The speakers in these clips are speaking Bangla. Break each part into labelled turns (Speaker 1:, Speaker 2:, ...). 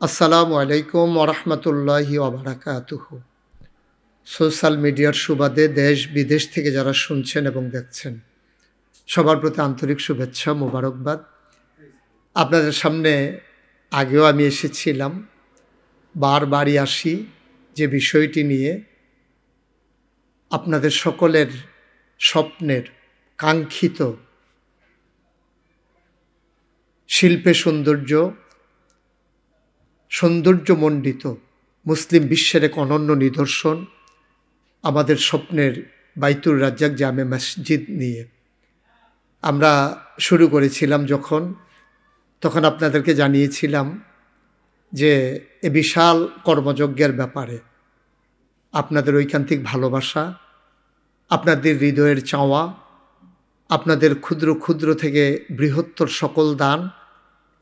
Speaker 1: আসসালামু আলাইকুম ওরহমতুল্লাহি ওবরাকাতুহ। সোশ্যাল মিডিয়ার সুবাদে দেশ বিদেশ থেকে যারা শুনছেন এবং দেখছেন, সবার প্রতি আন্তরিক শুভেচ্ছা, মোবারকবাদ। আপনাদের সামনে আগেও আমি এসেছিলাম। বারবারই আসি যে বিষয়টি নিয়ে আপনাদের সকলের স্বপ্নের কাঙ্ক্ষিত শিল্পে সৌন্দর্য সৌন্দর্যমণ্ডিত মুসলিম বিশ্বের এক অনন্য নিদর্শন, আমাদের স্বপ্নের বাইতুর রাজ্জাক জামে মসজিদ নিয়ে। আমরা শুরু করেছিলাম যখন, তখন আপনাদেরকে জানিয়েছিলাম যে এ বিশাল কর্মযজ্ঞের ব্যাপারে। আপনাদের ঐকান্তিক ভালোবাসা, আপনাদের হৃদয়ের চাওয়া, আপনাদের ক্ষুদ্র ক্ষুদ্র থেকে বৃহত্তর সকল দান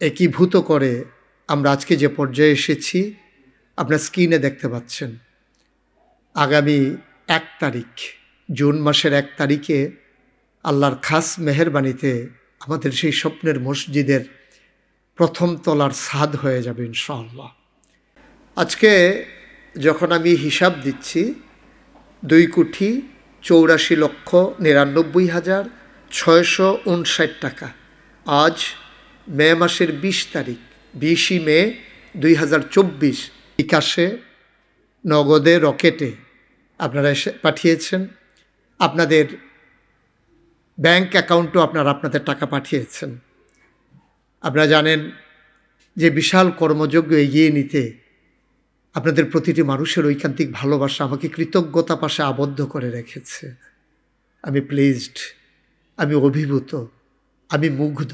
Speaker 1: একীভূত করে আমরা আজকে যে পর্যায়ে এসেছি, আপনার স্ক্রিনে দেখতে পাচ্ছেন। আগামী এক তারিখ, জুন মাসের এক তারিখে আল্লাহর খাস মেহরবানিতে আমাদের সেই স্বপ্নের মসজিদের প্রথম তলার সাদ হয়ে যাবে ইনশাআল্লাহ। আজকে যখন আমি হিসাব দিচ্ছি, দুই কোটি চৌরাশি লক্ষ নিরানব্বই হাজার ছয়শো উনষাট টাকা। আজ মে মাসের বিশ তারিখ বিশই মে দুই হাজার চব্বিশ বিকাশে নগদে রকেটে আপনারা এসে পাঠিয়েছেন। আপনাদের ব্যাংক অ্যাকাউন্টও আপনারা আপনাদের টাকা পাঠিয়েছেন। আপনারা জানেন যে বিশাল কর্মযজ্ঞ এগিয়ে নিতে আপনাদের প্রতিটি মানুষের ঐকান্তিক ভালোবাসা আমাকে কৃতজ্ঞতা পাশে আবদ্ধ করে রেখেছে। আমি প্লিজড আমি অভিভূত, আমি মুগ্ধ।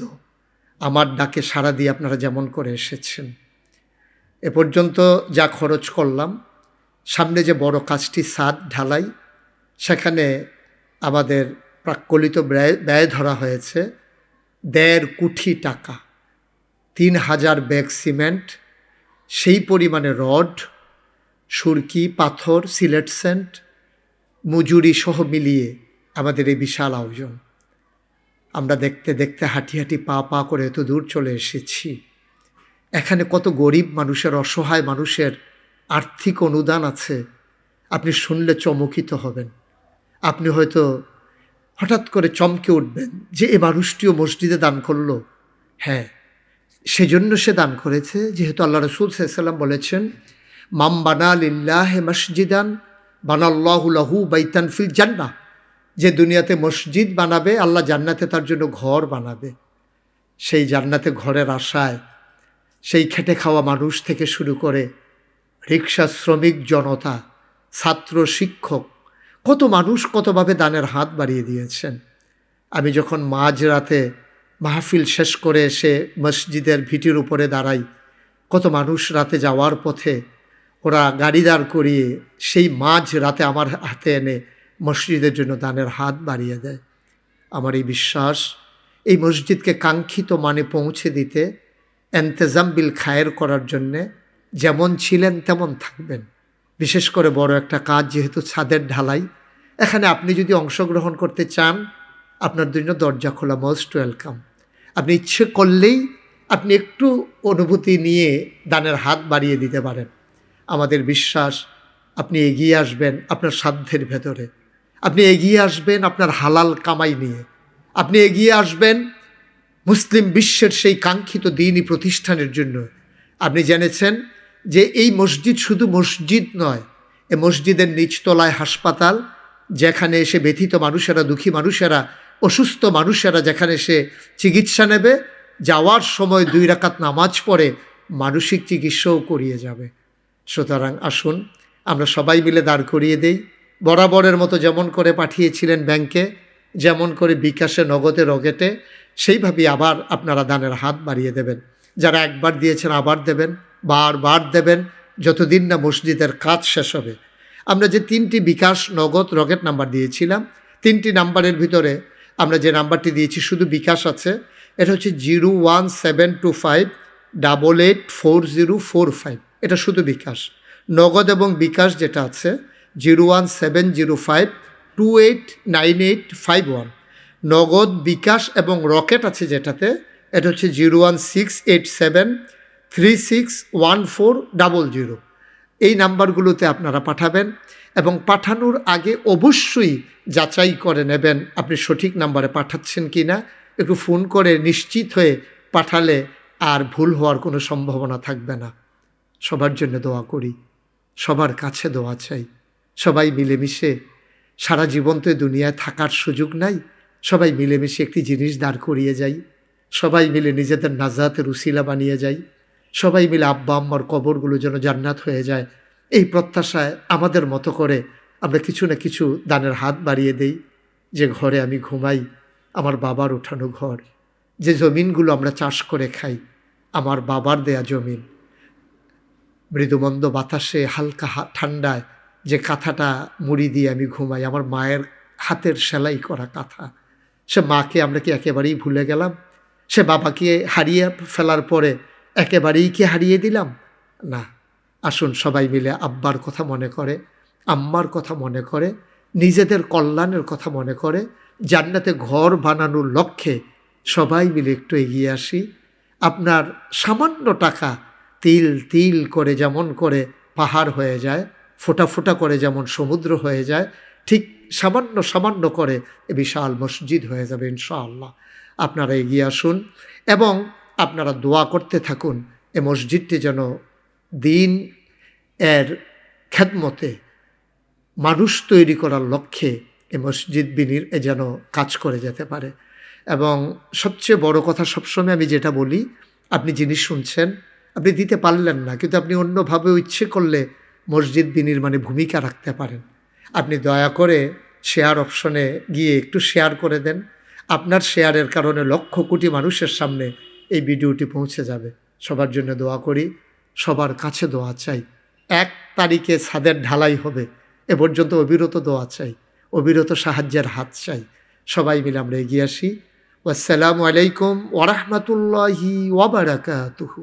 Speaker 1: আমার ডাকে সাড়া দিয়ে আপনারা যেমন করে এসেছেন। এ পর্যন্ত যা খরচ করলাম, সামনে যে বড় কাজটি সাদ ঢালাই, সেখানে আমাদের প্রাক্কলিত ব্যয় ব্যয় ধরা হয়েছে দেড় কোটি টাকা, তিন হাজার ব্যাগ সিমেন্ট, সেই পরিমাণে রড, সুরকি, পাথর, সিলেট সেন্ট, মজুরি সহ মিলিয়ে আমাদের এই বিশাল আয়োজন। আমরা দেখতে দেখতে হাঁটি হাঁটি পা পা করে এত দূর চলে এসেছি। এখানে কত গরিব মানুষের, অসহায় মানুষের আর্থিক অনুদান আছে। আপনি শুনলে চমকিত হবেন। আপনি হয়তো হঠাৎ করে চমকে উঠবেন যে এ মানুষটিও মসজিদে দান করল। হ্যাঁ সেজন্য সে দান করেছে। যেহেতু আল্লাহ রসুল সাল্লাম বলেছেন মাম বানা লিল্লাহ মসজিদান বানাল্লাহুলাহু বাইতান ফিল জান্না যে দুনিয়াতে মসজিদ বানাবে, আল্লাহ জান্নাতে তার জন্য ঘর বানাবে। সেই জান্নাতে ঘরের আশায় সেই খেটে খাওয়া মানুষ থেকে শুরু করে রিক্সা শ্রমিক জনতা, ছাত্র, শিক্ষক, কত মানুষ কতভাবে দানের হাত বাড়িয়ে দিয়েছেন। আমি যখন মাঝ রাতে মাহফিল শেষ করে এসে মসজিদের ভিটির উপরে দাঁড়াই, কত মানুষ রাতে যাওয়ার পথে ওরা গাড়ি দাঁড় করিয়ে সেই মাঝ রাতে আমার হাতে এনে মসজিদের জন্য দানের হাত বাড়িয়ে দেয়। আমার এই বিশ্বাস, এই মসজিদকে কাঙ্ক্ষিত মানে পৌঁছে দিতে এন্তেজাম বিল খায়ের করার জন্যে যেমন ছিলেন তেমন থাকবেন। বিশেষ করে বড় একটা কাজ যেহেতু ছাদের ঢালাই। এখানে আপনি যদি অংশগ্রহণ করতে চান, আপনার জন্য দরজা খোলা মোস্ট ওয়েলকাম আপনি ইচ্ছে করলেই আপনি একটু অনুভূতি নিয়ে দানের হাত বাড়িয়ে দিতে পারেন। আমাদের বিশ্বাস, আপনি এগিয়ে আসবেন আপনার সাধ্যের ভেতরে। আপনি এগিয়ে আসবেন আপনার হালাল কামাই নিয়ে। আপনি এগিয়ে আসবেন মুসলিম বিশ্বের সেই কাঙ্ক্ষিত দিনই প্রতিষ্ঠানের জন্য। আপনি জেনেছেন যে এই মসজিদ শুধু মসজিদ নয়, এ মসজিদের নিচতলায় হাসপাতাল, যেখানে এসে ব্যথিত মানুষেরা, দুঃখী মানুষেরা, অসুস্থ মানুষেরা, যেখানে এসে চিকিৎসা নেবে, যাওয়ার সময় দুই রাকাত নামাজ পড়ে মানসিক চিকিৎসাও করিয়ে যাবে। সুতরাং আসুন, আমরা সবাই মিলে দাঁড় করিয়ে দেই। বরাবরের মতো যেমন করে পাঠিয়েছিলেন ব্যাংকে, যেমন করে বিকাশে, নগদে, রকেটে, সেইভাবেই আবার আপনারা দানের হাত বাড়িয়ে দেবেন। যারা একবার দিয়েছেন আবার দেবেন, বারবার দেবেন, যতদিন না মসজিদের কাজ শেষ হবে। আমরা যে তিনটি বিকাশ, নগদ, রকেট নাম্বার দিয়েছিলাম, তিনটি নাম্বারের ভিতরে আমরা যে নাম্বারটি দিয়েছি শুধু বিকাশ আছে, এটা হচ্ছে zero one seven two five double eight four zero four five. এটা শুধু বিকাশ। নগদ এবং বিকাশ যেটা আছে zero one seven zero five two eight nine eight five one. Nagad bKash এবং রকেট আছে যেটাতে, এটা হচ্ছে zero one six eight seven three six one four double zero. এই নাম্বারগুলোতে আপনারা পাঠাবেন এবং পাঠানোর আগে অবশ্যই যাচাই করে নেবেন আপনি সঠিক নাম্বারে পাঠাচ্ছেন কি না। একটু ফোন করে নিশ্চিত হয়ে পাঠালে আর ভুল হওয়ার কোনো সম্ভাবনা থাকবে না। সবার জন্য দোয়া করি, সবার কাছে দোয়া চাই। সবাই মিলেমিশে সারা জীবন তো দুনিয়ায় থাকার সুযোগ নাই, সবাই মিলেমিশে একটি জিনিস দাঁড় করিয়ে যাই, সবাই মিলে নিজেদের নাজাতের উসিলা বানিয়ে যাই, সবাই মিলে আব্বা আম্মার কবরগুলো যেন জান্নাত হয়ে যায়। এই প্রত্যাশায় আমাদের মতো করে আমরা কিছু না কিছু দানের হাত বাড়িয়ে দেই, যে ঘরে আমি ঘুমাই, আমার বাবার ওঠানো ঘর, যে জমিনগুলো আমরা চাষ করে খাই, আমার বাবার দেয়া জমিন। মৃদুমন্দ বাতাসে হালকা ঠান্ডায় যে কাঁথাটা মুড়ি দিয়ে আমি ঘুমাই, আমার মায়ের হাতের সেলাই করা কাঁথা। সে মাকে আমরা কি একেবারেই ভুলে গেলাম? সে বাবাকে হারিয়ে ফেলার পরে একেবারেই কি হারিয়ে দিলাম? না। আসুন সবাই মিলে আব্বার কথা মনে করে, আম্মার কথা মনে করে, নিজেদের কল্যাণের কথা মনে করে, জান্নাতে ঘর বানানোর লক্ষ্যে সবাই মিলে একটু এগিয়ে আসি। আপনার সামান্য টাকা তিল তিল করে যেমন করে পাহাড় হয়ে যায় ফোটা ফোটা করে যেমন সমুদ্র হয়ে যায়, ঠিক সামান্য সামান্য করে বিশাল মসজিদ হয়ে যাবে ইনশাআল্লাহ। আপনারা এগিয়ে আসুন এবং আপনারা দোয়া করতে থাকুন, এ মসজিদটি যেন দিন এর খেদমতে মানুষ তৈরি করার লক্ষ্যে এ মসজিদ বিনির যেন কাজ করে যেতে পারে। এবং সবচেয়ে বড় কথা সবসময় আমি যেটা বলি, আপনি জিনিস শুনছেন, আপনি দিতে পারলেন না, কিন্তু আপনি অন্যভাবে ইচ্ছে করলে মসজিদ বিনির্মাণে ভূমিকা রাখতে পারেন। আপনি দয়া করে শেয়ার অপশনে গিয়ে একটু শেয়ার করে দেন। আপনার শেয়ারের কারণে লক্ষ কোটি মানুষের সামনে এই ভিডিওটি পৌঁছে যাবে। সবার জন্য দোয়া করি, সবার কাছে দোয়া চাই। এক তারিখে ছাদের ঢালাই হবে, এ পর্যন্ত অবিরত দোয়া চাই, অবিরত সাহায্যের হাত চাই। সবাই মিলে আমরা এগিয়ে আসি। আসসালামু আলাইকুম ওরহমতুল্লাহি ওবরাকাতুহু